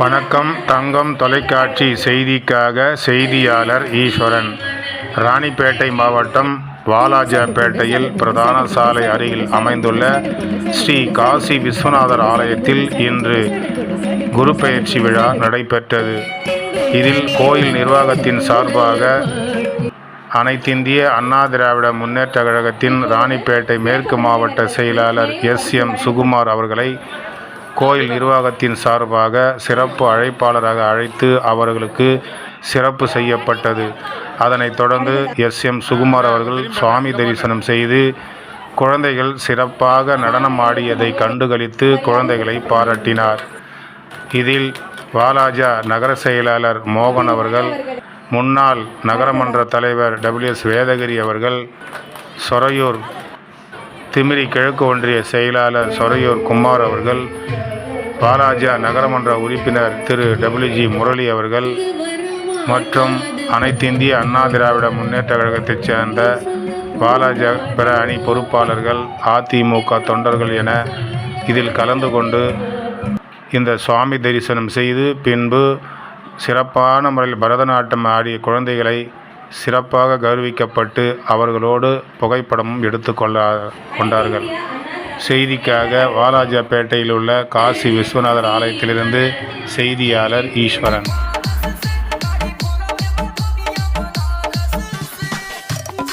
வணக்கம் தங்கம் தொலைக்காட்சி செய்திக்காக செய்தியாளர் ஈஸ்வரன். ராணிப்பேட்டை மாவட்டம் வாலாஜாப்பேட்டையில் பிரதான சாலை அருகில் அமைந்துள்ள ஸ்ரீ காசி விஸ்வநாதர் ஆலயத்தில் இன்று குரு பயிற்சி விழா நடைபெற்றது. இதில் கோயில் நிர்வாகத்தின் சார்பாக அனைத்திந்திய அண்ணா திராவிட முன்னேற்ற கழகத்தின் ராணிப்பேட்டை மேற்கு மாவட்ட செயலாளர் எஸ் எம் சுகுமார் அவர்களை கோயில் நிர்வாகத்தின் சார்பாக சிறப்பு அழைப்பாளராக அழைத்து அவர்களுக்கு சிறப்பு செய்யப்பட்டது. அதனைத் தொடர்ந்து எஸ். எம். சுகுமார் அவர்கள் சுவாமி தரிசனம் செய்து குழந்தைகள் சிறப்பாக நடனம் ஆடியதை கண்டுகளித்து குழந்தைகளை பாராட்டினார். இதில் வாலாஜா நகர செயலாளர் மோகன் அவர்கள் முன்னாள் நகரமன்ற தலைவர் டபிள்யூஎஸ் வேதகிரி அவர்கள் சொரையூர் திமிரி கிழக்கு ஒன்றிய செயலாளர் சொரையூர் குமார் அவர்கள் பாலாஜா நகரமன்ற உறுப்பினர் திரு டபிள்யூஜி முரளி அவர்கள் மற்றும் அனைத்திந்திய அண்ணா திராவிட முன்னேற்ற கழகத்தைச் சேர்ந்த பாலாஜா பிற அணி பொறுப்பாளர்கள் அதிமுக தொண்டர்கள் என இதில் கலந்து கொண்டு இந்த சுவாமி தரிசனம் செய்து பின்பு சிறப்பான முறையில் பரதநாட்டியம் ஆடிய குழந்தைகளை சிறப்பாக கௌரவிக்கப்பட்டு அவர்களோடு புகைப்படமும் எடுத்துக்கொள்ள கொண்டார்கள். செய்திக்காக வாலாஜாபேட்டையில் உள்ள காசி விஸ்வநாதர் ஆலயத்திலிருந்து செய்தியாளர் ஈஸ்வரன்.